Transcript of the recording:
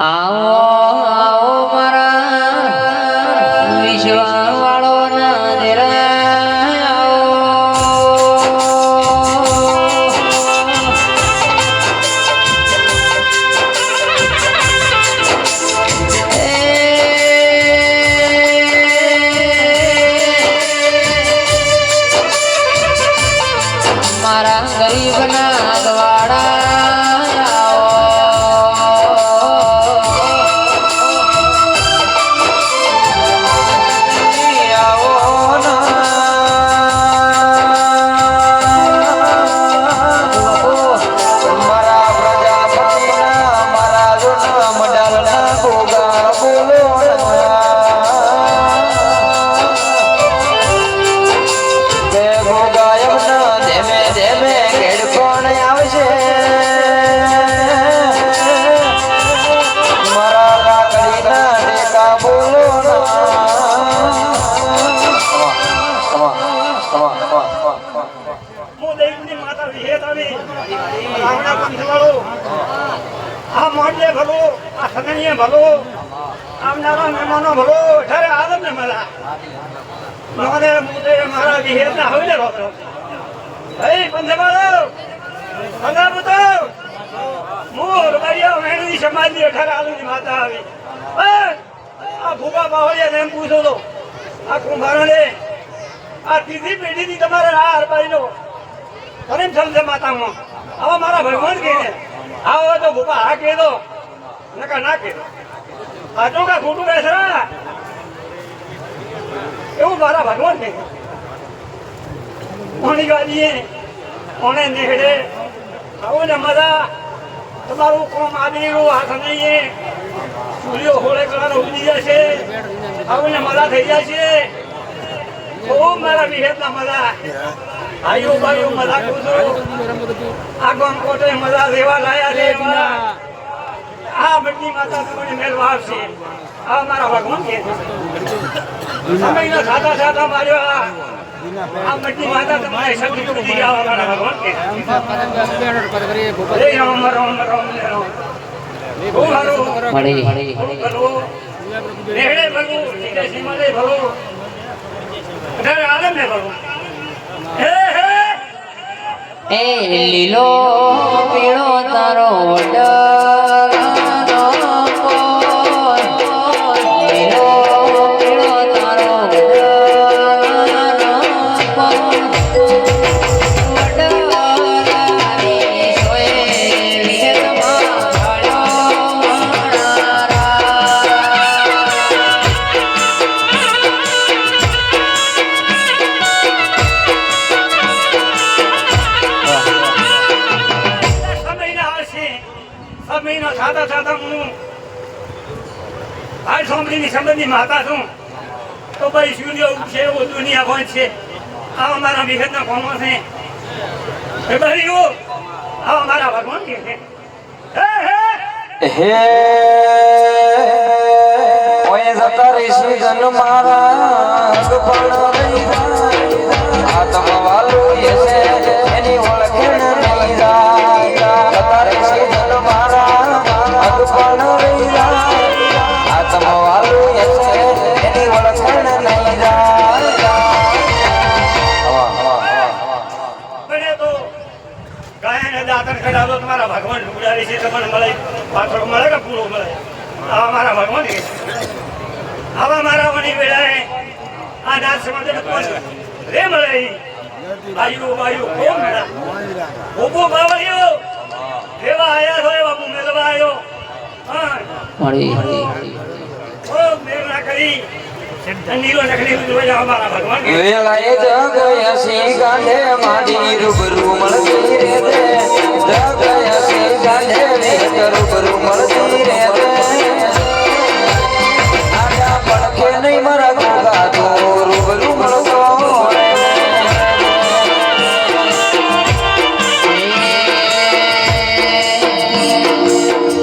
આવો આવો મારા વિશ્વા વાળો મારા ગરીબ ના ગવાડા આવી રાવણા પંથવાળો આ મોડલે ભલો આ સગણીએ ભલો આવનારા મહેમાનો ભલો ઠરે આદમ ને મળા નોને મુદે મારા વિહેત ના હવે રોતો હે પંથવાળો ભલા બતો મોર બરિયા મેણી સમાજની અઠાર આદમની માતા આવી આ ભૂગા બાવળિયા એમ પૂછો તો આ કુંભારણે આ ત્રીજી પેઢીથી તમારે આ હરબાઈનો પ્રેમ સમજે માતામાં. આવા મારા ભગવાન કહે છે. આવો તો ભૂપા, હા કહે દો. નકા ના કહે. સાચું કા ખોટું કહે છે એવું મારા ભગવાન કહે છે. કોની ગાડીએ કોને નેહડે. આવું ને મજા તમારું કોમ આદરીનું હાથ નહીં સૂર્યો હોળે કલાનો ઉડી જશે આવું ને મજા થઈ જશે બહુ મારા વિહેતના મજા આયુ બાયુ મજા કુછો આ ગામ કોટે મજા લેવા લાયા છે આ બધી માતા તમને મેળવા આવશે આ મારા ભગવાન કે સમયના માર્યો આ. બધી માતા તમારે શક્તિ પૂરી આવા મારા ભગવાન કે છે. રામ રામ રામ રામ મળી નેહડે ભલું. સીધે સીમાડે ભલું. અઢારે આલમને ભલું. હે હે એ લીલો પીળો તારો વડલો સાદા સાદા હું. આ સોમરીની સંબંધી માતા છું. તો ભાઈ સૂર્ય ઉગશે એવો દુનિયા ભોજ છે. આવા મારા વિહતના કોમો છે. એ બહેરીઓ આ અમારા ભગવાન કે છે. મારા જાય. વાલો યસે તમારા ભગવાન ઢુકડાવી છે તમને મળે પાછળ મળે કે પૂરો મળે? આવા મારા ભગવાન આવા મારા વણી વેળાએ આ સમાજને કોણ રે મળે. બાયુ બાયુ કોણ મેળા ઊભો બાવળિયો. એવા આયા છો એવા હું મેળવા આવ્યો હા. ઓ મેળ ના કરી મારા કે છે. વેલાએ જગયસી ગાંધે માડી રૂબરૂ મળતી રે દે